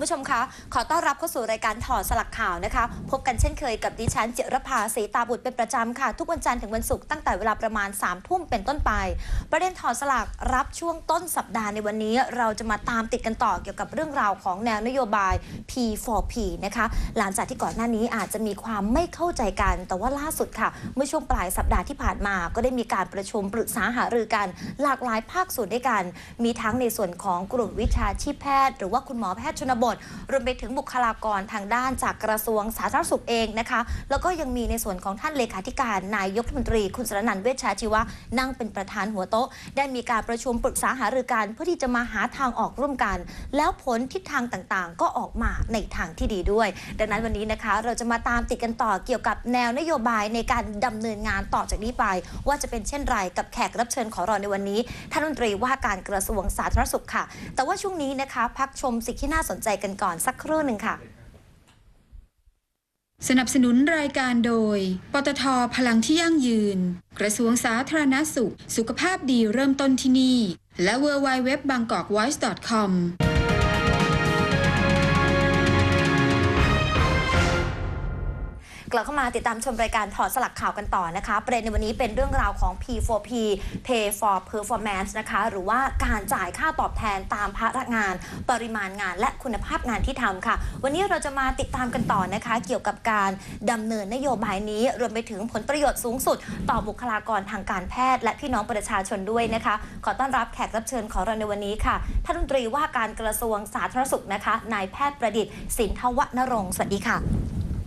คุณผู้ชมคะ ขอต้อนรับเข้าสู่รายการถอดสลักข่าวนะคะ พบกันเช่นเคยกับดิฉันเจรภาศรีตาบุตรเป็นประจำค่ะ ทุกวันจันทร์ถึงวันศุกร์ตั้งแต่เวลาประมาณ3ามทุ่มเป็นต้นไป ประเด็นถอดสลักรับช่วงต้นสัปดาห์ในวันนี้ เราจะมาตามติดกันต่อเกี่ยวกับเรื่องราวของแนวนโยบาย P4P นะคะ หลังจากที่ก่อนหน้านี้อาจจะมีความไม่เข้าใจกัน แต่ว่าล่าสุดค่ะ เมื่อช่วงปลายสัปดาห์ที่ผ่านมา ก็ได้มีการประชุมปรึกษาหารือกัน หลากหลายภาคส่วนด้วยกัน มีทั้งในส่วนของกลุ่มวิชาชีพแพทย์ หรือว่าคุณหมอแพทย์ชนบทรวมไปถึงบุคลากรทางด้านจากกระทรวงสาธารณสุขเองนะคะ แล้วก็ยังมีในส่วนของท่านเลขาธิการนายกรัฐมนตรี คุณสรนันท์เวชชาชีวะนั่งเป็นประธานหัวโต๊ะ ได้มีการประชุมปรึกษาหารือกันเพื่อที่จะมาหาทางออกร่วมกัน แล้วผลทิศทางต่างๆ ก็ออกมาในทางที่ดีด้วย ดังนั้นวันนี้นะคะ เราจะมาตามติดกันต่อเกี่ยวกับแนวนโยบายในการดำเนินงานต่อจากนี้ไป ว่าจะเป็นเช่นไรกับแขกรับเชิญของเราในวันนี้ท่านรัฐมนตรีว่าการกระทรวงสาธารณสุขค่ะ แต่ว่าช่วงนี้นะคะพักชมสิ่งที่น่าสนใจกันก่อนสักครู่หนึ่งค่ะ สนับสนุนรายการโดย ปตทพลังที่ยั่งยืน กระทรวงสาธารณสุข สุขภาพดีเริ่มต้นที่นี่ และ w w w b a n g k o k w o i c e c o m กลับเข้ามาติดตามชมรายการถอดสลักข่าวกันต่อนะคะ ประเด็นในวันนี้เป็นเรื่องราวของ P4P Pay for Performance นะคะ หรือว่าการจ่ายค่าตอบแทนตามพนักงาน ปริมาณงานและคุณภาพงานที่ทำค่ะ วันนี้เราจะมาติดตามกันต่อนะคะ เกี่ยวกับการดำเนินนโยบายนี้ รวมไปถึงผลประโยชน์สูงสุด ต่อบุคลากรทางการแพทย์ และพี่น้องประชาชนด้วยนะคะ ขอต้อนรับแขกรับเชิญของเราในวันนี้ค่ะท่านรัฐมนตรีว่าการกระทรวงสาธารณสุขนะคะนายแพทย์ประดิษฐ์สินทวนรงค์สวัสดีค่ะ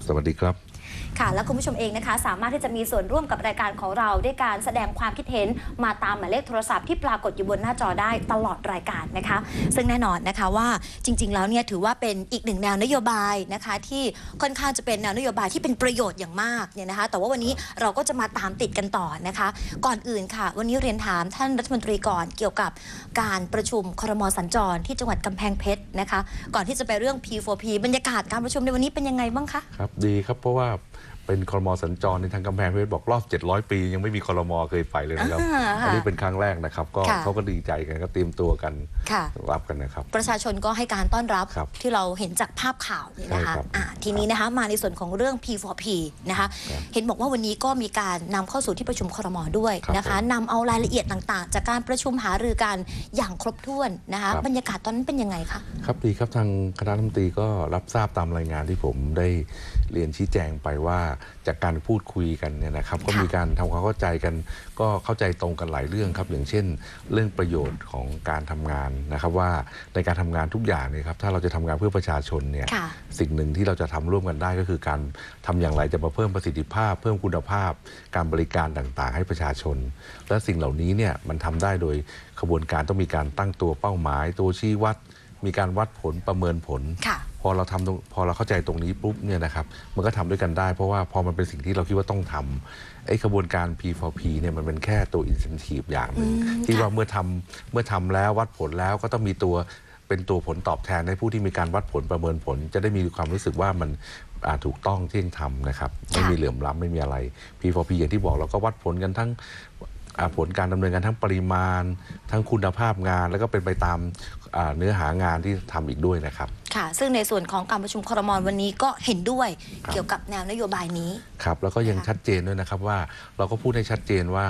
สวัสดีครับ ค่ะ และคุณผู้ชมเองนะคะ สามารถที่จะมีส่วนร่วมกับรายการของเราด้วยการแสดงความคิดเห็นมาตามหมายเลขโทรศัพท์ที่ปรากฏอยู่บนหน้าจอได้ตลอดรายการนะคะ ซึ่งแน่นอนนะคะว่าจริง ๆ แล้วเนี่ยถือว่าเป็นอีกหนึ่งแนวนโยบายนะคะที่ค่อนข้างจะเป็นแนวนโยบายที่เป็นประโยชน์อย่างมากเนี่ยนะคะ แต่ว่าวันนี้เราก็จะมาตามติดกันต่อนะคะ ก่อนอื่นค่ะ วันนี้เรียนถามท่านรัฐมนตรีก่อนเกี่ยวกับการประชุมครมสัญจรที่จังหวัดกำแพงเพชรนะคะ ก่อนที่จะไปเรื่อง P4P บรรยากาศการประชุมในวันนี้เป็นยังไงบ้างคะ ครับดีครับเพราะว่า เป็นคอรมอสัญจรในทางกำแพงเพชรบอกรอบ 700 ปี ยังไม่มีคอรมอเคยไปเลยนะครับ อ่าค่ะอันนี้เป็นครั้งแรกนะครับ ก็ค่ะ เขาก็ดีใจกันก็เตรียมตัวกันค่ะ รับกันนะครับ ประชาชนก็ให้การต้อนรับครับที่เราเห็นจากภาพข่าวเนี่ยนะคะใช่ครับอะทีนี้นะคะมาในส่วนของเรื่อง P4P นะคะ ครับเห็นบอกว่าวันนี้ก็มีการนำเข้าสู่ที่ประชุมครมด้วยครับนะคะผมนำเอารายละเอียดต่างๆ จากการประชุมหารือกันอย่างครบถ้วนนะคะ ครับ บรรยากาศตอนนั้นเป็นยังไงคะ ครับดีครับทางคณะรัฐมนตรีก็รับทราบตามรายงานที่ผมได้เรียนชี้แจงไปว่าจากการพูดคุยกันเนี่ยนะครับ ก็ค่ะมีการทำความเข้าใจกัน ก็เข้าใจตรงกันหลายเรื่องครับ อย่างเช่น เรื่องประโยชน์ของการทำงานนะครับว่าในการทำงานทุกอย่างเนี่ยครับถ้าเราจะทำงานเพื่อประชาชนเนี่ย ค่ะ สิ่งหนึ่งที่เราจะทำร่วมกันได้ก็คือการทำอย่างไรจะมาเพิ่มประสิทธิภาพ เพิ่มคุณภาพ การบริการต่างๆ ให้ประชาชน และสิ่งเหล่านี้เนี่ยมันทำได้โดยขบวนการต้องมีการตั้งตัวเป้าหมาย ตัวชี้วัด มีการวัดผลประเมินผล ค่ะ พอเราทำตรงพอเราเข้าใจตรงนี้ปุ๊บเนี่ยนะครับมันก็ทำด้วยกันได้ เพราะว่าพอมันเป็นสิ่งที่เราคิดว่าต้องทำไอ้ขบวนการ P4P เนี่ยมันเป็นแค่ตัว incentive อย่างหนึ่งอืมที่ค่ะว่าเมื่อทำเมื่อทำแล้ววัดผลแล้วก็ต้องมีตัวเป็นตัวผลตอบแทนให้ผู้ที่มีการวัดผลประเมินผล จะได้มีความรู้สึกว่ามันอ่าถูกต้องที่ทำนะครับไม่มีเหลื่อมล้ำไม่มีอะไร P4P อย่างที่บอกเราก็วัดผลกันทั้งอ่าผลการดำเนินการทั้งปริมาณ ทั้งคุณภาพงาน แล้วก็เป็นไปตามอ่าเนื้อหางานที่ทำอีกด้วยนะครับ ค่ะ ซึ่งในส่วนของการประชุมครมวันนี้ก็เห็นด้วยครับ เกี่ยวกับแนวนโยบายนี้ ครับแล้วก็ยังค่ะชัดเจนด้วยนะครับว่าเราก็พูดให้ชัดเจนว่า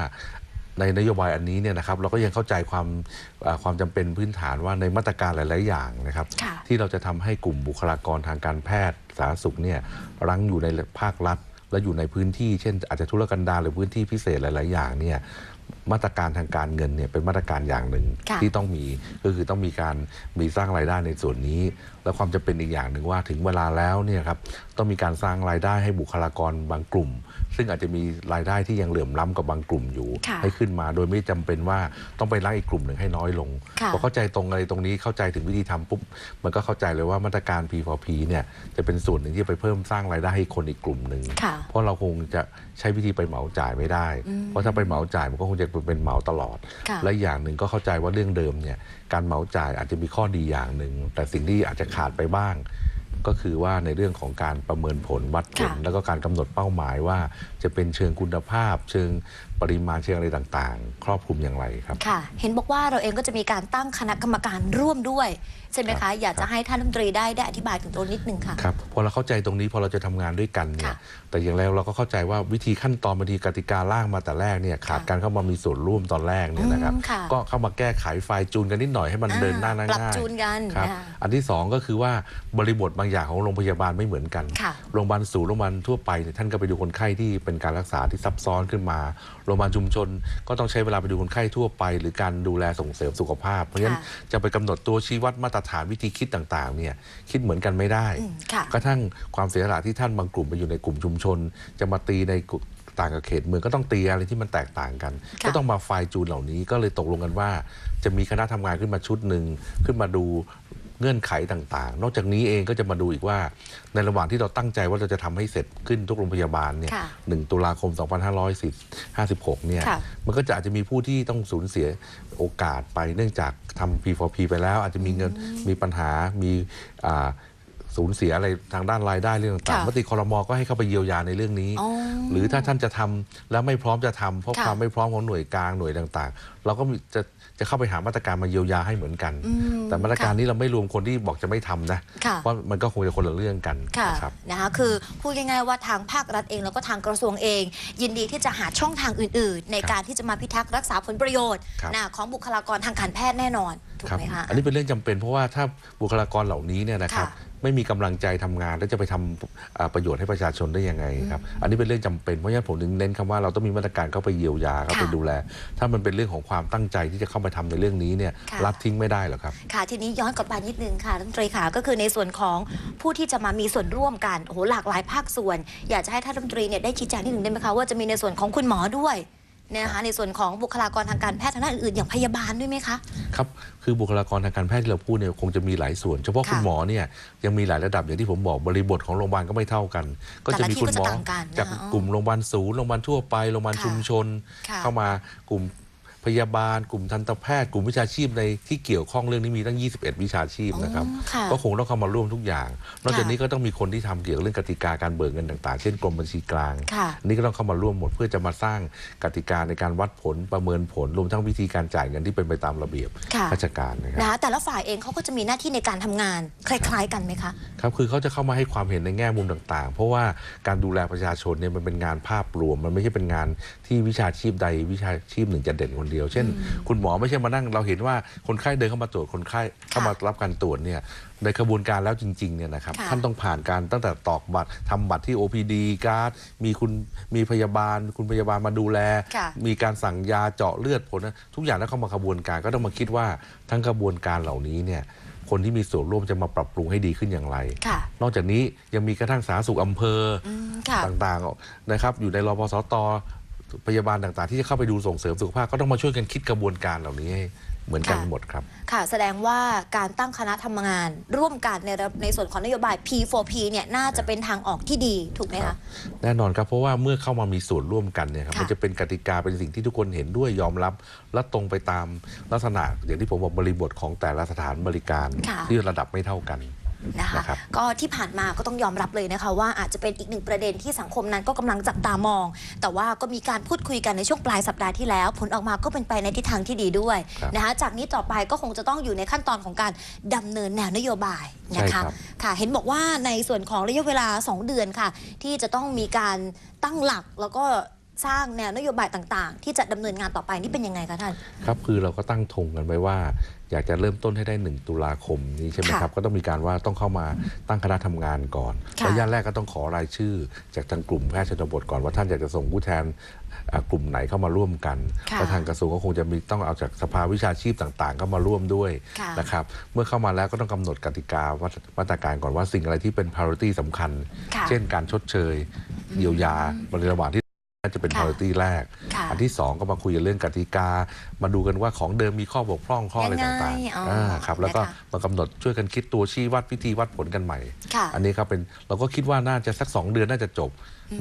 ในนโยบายอันนี้เนี่ยนะครับเราก็ยังเข้าใจความอ่าความจำเป็นพื้นฐานว่าในมาตรการหลาย ๆ อย่างนะครับ ค่ะ ที่เราจะทำให้กลุ่มบุคลากรทางการแพทย์สาธารณสุขเนี่ยรั้งอยู่ในภาครัฐ และอยู่ในพื้นที่เช่น อาจจะธุรกันดารหรือพื้นที่พิเศษหลาย ๆ อย่างเนี่ย มาตรการทางการเงินเนี่ยเป็นมาตรการอย่างหนึ่งค่ะที่ต้องมีก็คือต้องมีการมีสร้างรายได้ในส่วนนี้ และความจะเป็นอีกอย่างหนึ่งว่าถึงเวลาแล้วเนี่ยครับต้องมีการสร้างรายได้ให้บุคลากรบางกลุ่ม ซึ่งอาจจะมีรายได้ที่ยังเหลื่อมล้ำกับบางกลุ่มอยู่ค่ะให้ขึ้นมาโดยไม่จำเป็นว่าต้องไปล้างอีกกลุ่มหนึ่งให้น้อยลงค่ะพอเข้าใจตรงอะไรตรงนี้เข้าใจถึงวิธีทำปุ๊บมันก็เข้าใจเลยว่ามาตรการ P4P เนี่ยจะเป็นส่วนหนึ่งที่จะไปเพิ่มสร้างรายได้ให้คนอีกกลุ่มหนึ่งค่ะเพราะเราคงจะใช้วิธีไปเหมาจ่ายไม่ได้อืมเพราะถ้าไปเหมาจ่ายมันก็คงจะเป็นเหมาตลอดค่ะและอย่างหนึ่งก็เข้าใจว่าเรื่องเดิมเนี่ยการเหมาจ่ายอาจจะมีข้อดีอย่างหนึ่งแต่สิ่งที่อาจจะขาดไปบ้าง ก็คือว่าในเรื่องของการประเมินผลวัดผลค่ะแล้วก็การกำหนดเป้าหมายว่าจะเป็นเชิงคุณภาพ เชิง ปปริมาณเชิงอะไรต่างๆ ครอบคลุมอย่างไรครับ ค่ะ เห็นบอกว่าเราเองก็จะมีการตั้งคณะกรรมการร่วมด้วย ใช่ไหมครัคะบอยากจะให้ท่านรัฐมนตรีได้ได้อธิบายถึงตรงนี้นิดนึงค่ะ ครับ พอเราเข้าใจตรงนี้พอเราจะทำงานด้วยกันเนี่ยค่ะแต่อย่างไรเราก็เข้าใจว่าวิธีขั้นตอนบางทีกติกาล่างมาแต่แรกเนี่ยขาดค่ะการเข้ามามีส่วนร่วมตอนแรกเนี่ยนะครับอืมค่ะก็เข้ามาแก้ไขไฟล์จูนกันนิดหน่อยให้มันอ่าเดินหน้าปรับง่ายจูนกันครับนะคะอันที่สองก็คือว่าบริบทบางอย่างของโรงพยาบาลไม่เหมือนกันค่ะโรงพยาบาลศูนย์โรงพยาบาลทั่วไปเนี่ยท่านก็ไปดูคนไข้ที่เป็นการรักษาที่ซับซ้อนขึ้นมาโรงพยาบาลชุมชน ก็ต้องใช้เวลาไปดูคนไข้ทั่วไป หรือการดูแลส่งเสริมสุขภาพ เพราะฉะนั้นค่ะจะไปกำหนดตัวชี้วัดมาตรฐานวิธีคิดต่างๆเนี่ยคิดเหมือนกันไม่ได้อืมค่ะกระทั่งความเสียสละที่ท่านบางกลุ่มไปอยู่ในกลุ่มชุมชน จะมาตีในกลุ่มต่างกับเขตเมืองก็ต้องตีอะไรที่มันแตกต่างกันค่ะก็ต้องมาไฟล์จูนเหล่านี้ก็เลยตกลงกันว่า จะมีคณะทำงานขึ้นมาชุดหนึ่งขึ้นมาดู เงื่อนไขต่างๆ นอกจากนี้เองก็จะมาดูอีกว่า ในระหว่างที่เราตั้งใจว่าเราจะทำให้เสร็จขึ้นทุกโรงพยาบาลเนี่ยค่ะหนึ่งตุลาคม 2556 เนี่ยค่ะมันก็จะอาจจะมีผู้ที่ต้องสูญเสียโอกาสไปเนื่องจากทำ P4P ไปแล้ว อาจจะมีเงินมีปัญหามีอ่าสูญเสียอะไรทางด้านรายได้เรื่องต่างค่ะๆมติคอรมอก็ให้เข้าไปเยียวยาในเรื่องนี้อ๋อหรือถ้าท่านจะทำแล้วไม่พร้อมจะทำเพราะค่ะความไม่พร้อมของหน่วยกลางหน่วยต่าง ๆ เราก็มีจะ จะเข้าไปหามาตรการมาเยียวยาให้เหมือนกันอืมแต่มาตรการค่ะนี้เราไม่รวมคนที่บอกจะไม่ทำนะค่ะเพราะมันก็คงจะคนละเรื่องกันค่ะนะครับนะคะคือพูดง่ายๆว่าทางภาครัฐเองแล้วก็ทางกระทรวงเอง ยินดีที่จะหาช่องทางอื่น ๆ ในครับการที่จะมาพิทักษ์รักษาผลประโยชน์ครับนะของบุคลากรทางการแพทย์แน่นอนถูกครับไหมคะอันนี้เป็นเรื่องจำเป็นเพราะว่าถ้าบุคลากรเหล่านี้เนี่ยนะครับค่ะ ไม่มีกำลังใจทำงาน แล้วจะไปทำอ่าประโยชน์ให้ประชาชนได้ยังไงครับอันนี้เป็นเรื่องจำเป็นเพราะฉะนั้นผมถึงเน้นคำว่าเราต้องมีมาตรการเข้าไปเยียวยาเข้าไปค่ะดูแล ถ้ามันเป็นเรื่องของความตั้งใจที่จะเข้ามาทำในเรื่องนี้เนี่ยค่ะรัฐทิ้งไม่ได้หรอกครับค่ะทีนี้ย้อนกลับไปนิดนึงค่ะรัฐมนตรีค่ะก็คือในส่วนของผู้ที่จะมามีส่วนร่วมกันโอ้โหหลากหลายภาคส่วน อยากจะให้ท่านรัฐมนตรีเนี่ยได้ชี้แจงนิดหนึ่งได้ไหมคะว่าจะมีในส่วนของคุณหมอด้วย นะคะในส่วนของบุคลากรทางการแพทย์ทางด้านอื่นๆอย่างพยาบาลด้วยไหมคะ ครับ คือบุคลากรทางการแพทย์ที่เราพูดเนี่ยคงจะมีหลายส่วน เฉพาะค่ะคุณหมอเนี่ยยังมีหลายระดับอย่างที่ผมบอกบริบทของโรงพยาบาลก็ไม่เท่ากัน ก็แต่จะละมีที่คุณก็หมจะอต่างกันนะคะจากอ๋อกลุ่มโรงพยาบาลศูนย์โรงพยาบาลทั่วไปโรงพยาบาลค่ะชุมชนค่ะเข้ามากลุ่ม พยาบาลกลุ่มทันตแพทย์กลุ่มวิชาชีพในที่เกี่ยวข้องเรื่องนี้มีตั้ง 21 วิชาชีพนะครับอ๋อค่ะก็คงต้องเข้ามาร่วมทุกอย่าง นอกจากค่ะนี้ก็ต้องมีคนที่ทำเกี่ยวกับเรื่องกติกาการเบิกเงินต่างๆ เช่นกรมบัญชีกลางค่ะอันนี่ก็ต้องเข้ามาร่วมหมดเพื่อจะมาสร้างกติกาในการวัดผลประเมินผลรวมทั้งวิธีการจ่ายเงินที่เป็นไปตามระเบียบค่ะราชการนะครับนะคะแต่ละฝ่ายเองเขาก็จะมีหน้าที่ในการทำงานคล้ายๆ กันไหมคะครับคือเขาจะเข้ามาให้ความเห็นในแง่มุมต่างๆ เพราะว่าการดูแลประชาชนเนี่ยมันเป็นงานภาพรวม มันไม่ใช่เป็นงานที่วิชาชีพใดวิชาชีพหนึ่งจะเด่นคนเดียว เช่น คุณหมอไม่ใช่มานั่งเราเห็นว่าคนไข้เดินเข้ามาตรวจคนไข้เข้ามารับการตรวจเนี่ยในกระบวนการแล้วจริงๆเนี่ยนะครับค่ะท่านต้องผ่านการตั้งแต่ตอกบัตรทำบัตรที่ OPD การ์ดมีคุณมีพยาบาล คุณพยาบาลมาดูแลค่ะมีการสั่งยาเจาะเลือดผลนะทุกอย่างต้องเข้ามากระบวนการก็ต้องมาคิดว่าทั้งกระบวนการเหล่านี้เนี่ยคนที่มีส่วนร่วมจะมาปรับปรุงให้ดีขึ้นอย่างไรค่ะนอกจากนี้ยังมีกระทั่งสาธารณสุขอำเภออืมค่ะต่างๆนะครับอยู่ในรพสต พยาบาลต่างๆ ที่จะเข้าไปดูส่งเสริมสุขภาพก็ต้องมาช่วยกันคิดกระบวนการเหล่านี้ให้เหมือนกันค่ะหมดครับ ค่ะ แสดงว่าการตั้งคณะทำงาน ร่วมกันในระในส่วนของนโยบาย P4P เนี่ยน่าจะเป็นทางออกที่ดีถูกไหมครัคะบแน่นอนครับเพราะว่าเมื่อเข้ามามีส่วนร่วมกันเนี่ยครับค่ะมันจะเป็นกติกาเป็นสิ่งที่ทุกคนเห็นด้วยยอมรับ และตรงไปตามลักษณะ อย่างที่ผมบอกบริบทของแต่ละสถานบริการค่ะที่ระดับไม่เท่ากัน นะคะนะครับก็ที่ผ่านมาก็ต้องยอมรับเลยนะคะ ว่าอาจจะเป็นอีกหนึ่งประเด็นที่สังคมนั้นก็กำลังจับตามอง แต่ว่าก็มีการพูดคุยกันในช่วงปลายสัปดาห์ที่แล้ว ผลออกมาก็เป็นไปในทิศทางที่ดีด้วยครับนะคะ จากนี้ต่อไปก็คงจะต้องอยู่ในขั้นตอนของการดำเนินแนวนโยบายนะใช่คะครับค่ะ เห็นบอกว่าในส่วนของระยะเวลา 2 เดือนค่ะ ที่จะต้องมีการตั้งหลักแล้วก็ สร้างแนวนโยบายต่างๆ ที่จะดำเนินงานต่อไปนี่เป็นยังไงคะท่านครับคือเราก็ตั้งธงกันไว้ว่า อยากจะเริ่มต้นให้ได้ 1 ตุลาคมนี้ใช่ไหมค่ะครับ ก็ต้องมีการว่าต้องเข้ามาตั้งคณะทำงานก่อนค่ะระยะแรกก็ต้องขอรายชื่อ จากทางกลุ่มแพทย์ชนบทก่อนว่าท่านอยากจะส่งผู้แทนอ่ากลุ่มไหนเข้ามาร่วมกันค่ะแล้วทางกระทรวงก็คงจะมีต้องเอาจากสภาวิชาชีพต่างๆ เข้ามาร่วมด้วยค่ะนะครับ เมื่อเข้ามาแล้วก็ต้องกำหนดกติกาวัตมาตรการก่อนว่าสิ่งอะไรที่เป็น priority สำคัญค่ะเช่นการชดเชยเยียวยาในระหว่างที่น่า จะเป็นค่ะ priority แรก ค่ะอันที่ 2 ก็มาคุยกันเรื่องกติกา มาดูกันว่าของเดิมมีข้อบกพร่องข้ออะไรยังไงต่างอ๋อๆอ่าครับแล้วก็นะคะมากำหนดช่วยกันคิดตัวชี้วัดวิธีวัดผลกันใหม่ ค่ะอันนี้ครับเป็นเราก็คิดว่าน่าจะสัก 2 เดือนน่าจะจบ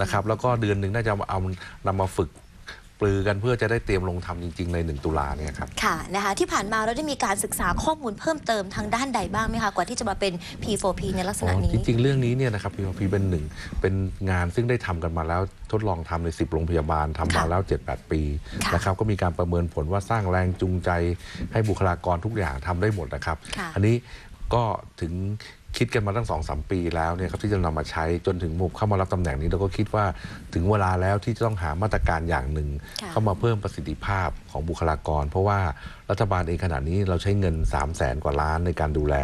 นะครับแล้วก็เดือนหนึ่งน่าจะเอานำมาฝึก ปลือกันเพื่อจะได้เตรียมลงทำจริง ๆ ใน 1 ตุลาเนี่ยครับ ค่ะนะคะที่ผ่านมาเราได้มีการศึกษาข้อมูลเพิ่มเติมทางด้านใดบ้างไหมคะกว่าที่จะมาเป็น P4P ในลักษอ๋ณะอนี้ จริง ๆ เรื่องนี้เนี่ยนะครับพีพีเป็นหนึ่งเป็นงานซึ่งได้ทำกันมาแล้วทดลองทำใน 10 โรงพยาบาลทำมาค่ะแล้ว 7-8 ปีค่ะนะครับก็มีการประเมินผลว่าสร้างแรงจูงใจให้บุคลากรทุกอย่างทำได้หมดนะครับค่ะอันนี้ก็ถึง คิดกันมาตั้งสองสามปีแล้วเนี่ยครับที่จะนำมาใช้จนถึงมุกเข้ามารับตำแหน่งนี้เราก็คิดว่าถึงเวลาแล้วที่จะต้องหามาตรการอย่างหนึ่งค่ะเข้ามาเพิ่มประสิทธิภาพของบุคลากร เพราะว่ารัฐบาลเองขณะนี้เราใช้เงิน 3 0 0แสนกว่าล้านในการดูแล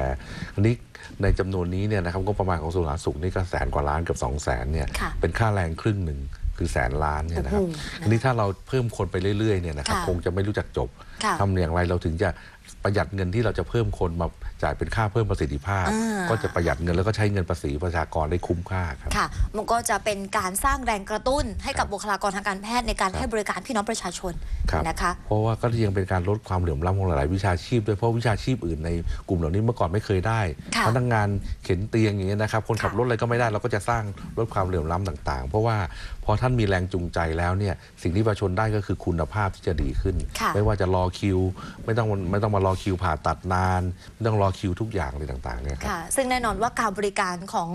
อันนี้ในจำนวนนี้เนี่ยนะครับงบประมาณของกระทรวงสาธารณสุขนี่ก็แสนกว่าล้านเกือบ2 0 0แสนเนี่ยค่ะเป็นค่าแรงครึ่งหนึ่งคือแสนล้านเนี่ยนะครับโอ้โหอันนี้ถ้าเราเพิ่มคนไปเรื่อยๆเนี่ยนะครับค่ะคงจะไม่รู้จักจบค่ะทำอย่างไรเราถึงจะประหยัดเงินที่เราจะเพิ่มคนมา จ่ายเป็นค่าเพิ่มประสิทธิภาพ อ่า ก็จะประหยัดเงินแล้วก็ใช้เงินภาษีประชากรได้คุ้มค่าครับ ค่ะ มันก็จะเป็นการสร้างแรงกระตุ้นให้กับบุคลากรทางการแพทย์ในการให้บริการพี่น้องประชาชนครับ นะคะ เพราะว่าก็ยังเป็นการลดความเหลื่อมล้ำของหลาย ๆ วิชาชีพด้วยเพราะวิชาชีพอื่นในกลุ่มเหล่านี้เมื่อก่อนไม่เคยได้ค่ะพนักงานเข็นเตียงอย่างเงี้ยนะครับคนขับค่ะ รถอะไรก็ไม่ได้เราก็จะสร้างลดความเหลื่อมล้ำต่าง ๆ เพราะว่าพอท่านมีแรงจูงใจแล้วเนี่ยสิ่งที่ประชาชนได้ก็คือคุณภาพที่จะดีขึ้น ค่ะ ไม่ว่าจะรอคิว ไม่ต้องไม่ต้องมารอคิวผ่าตัดนาน ไม่ต้องรอคิวทุกอย่างเลยต่างๆเนี่ยครับ ค่ะซึ่งแน่นอนว่าการบริการของ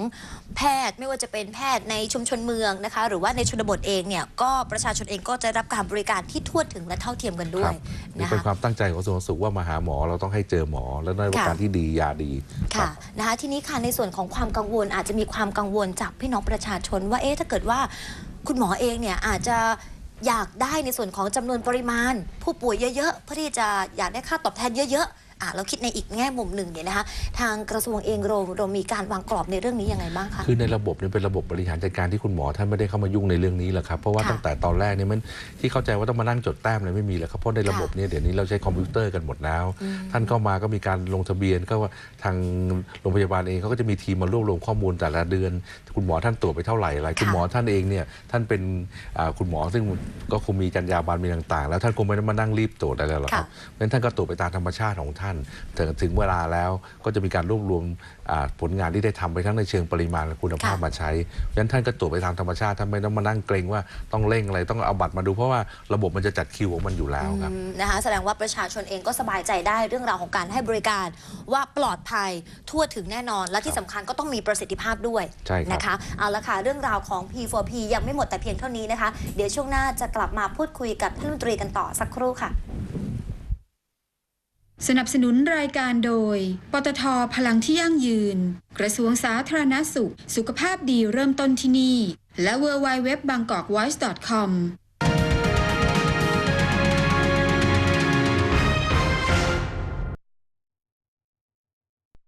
แพทย์ไม่ว่าจะเป็นแพทย์ในชุมชนเมืองนะคะ หรือว่าในชนบทเองเนี่ยก็ประชาชนเองก็จะรับการบริการที่ทั่วถึงและเท่าเทียมกันด้วคยรับนี่นะเป็นคะ ความตั้งใจของกระทรวงสาธารณสุขว่ามาหาหมอเราต้องให้เจอหมอ แล้วได้บริการค่ะที่ดียาดีครัค่ะบนะคะทีนี้ค่ะในส่วนของความกังวลอาจจะมีความกังวลจากพี่น้องประชาชน ว่าเอ๊ะถ้าเกิดว่าคุณหมอเองเนี่ยอาจจะอยากได้ในส่วนของจำนวนปริมาณ ผู้ป่วยเยอะๆเพื่อที่จะอยากได้ค่าตอบแทนเยอะๆอะ เราคิดในอีกแง่มุมหนึ่งเนี่ยนะคะทางกระทรวงเองเราเรามีการวางกรอบในเรื่องนี้ยังไงบ้างคะคือในระบบเนี่ยเป็นระบบบริหารจัดการที่คุณหมอท่านไม่ได้เข้ามายุ่งในเรื่องนี้แหละครับเพราะว่าค่ะตั้งแต่ตอนแรกเนี่ยมันที่เข้าใจว่าต้องมานั่งจดแต้มอะไรไม่มีเลยครับเพราะในระบบเนี่ยเดี๋ยวนี้เราใช้คอมพิวเตอร์กันหมดแล้วอืมท่านเข้ามาก็มีการลงทะเบียนก็ว่าทางโรงพยาบาลเองเขาก็จะมีทีมมารวบรวมข้อมูลแต่ละเดือน คุณหมอท่านตรวจไปเท่าไหร่อะไรคุณหมอท่านเองเนี่ยท่านเป็นอ่าคุณหมอซึ่งก็คงมีจรรยาบรรณมีต่างๆ แล้วท่านคงไม่ได้มานั่งรีบตรวจอะไรหรอกครับค่ะเพราะฉะนั้นท่านก็ตรวจไปตามธรรมชาติของท่านถึงถึงเวลาแล้วก็จะมีการรวบรวมอ่าผลงานที่ได้ทำไปทั้งในเชิงปริมาณและคุณภาพค่ะมาใช้เพราะฉะนั้นท่านก็ตรวจไปตามธรรมชาติท่านไม่ต้องมานั่งเกรงว่าต้องเร่งอะไรต้องเอาบัตรมาดูเพราะว่าระบบมันจะจัดคิวของมันอยู่แล้วครับอืมนะคะแสดงว่าประชาชนเองก็สบายใจได้เรื่องราวของการให้บริการว่าปลอดภัยทั่วถึงแน่นอน และที่สำคัญก็ต้องมีประสิทธิภาพด้วยใช่ครับนะคะเอาละค่ะเรื่องราวของ P4P ยังไม่หมดแต่เพียงเท่านี้นะคะ เดี๋ยวช่วงหน้าจะกลับมาพูดคุยกับท่านรัฐมนตรีกันต่อสักครู่ค่ะ สนับสนุนรายการโดย ปตทพลังที่ยั่งยืน กระทรวงสาธารณสุข สุขภาพดีเริ่มต้นที่นี่ และ w w w b a n g k o k v o i c e c o m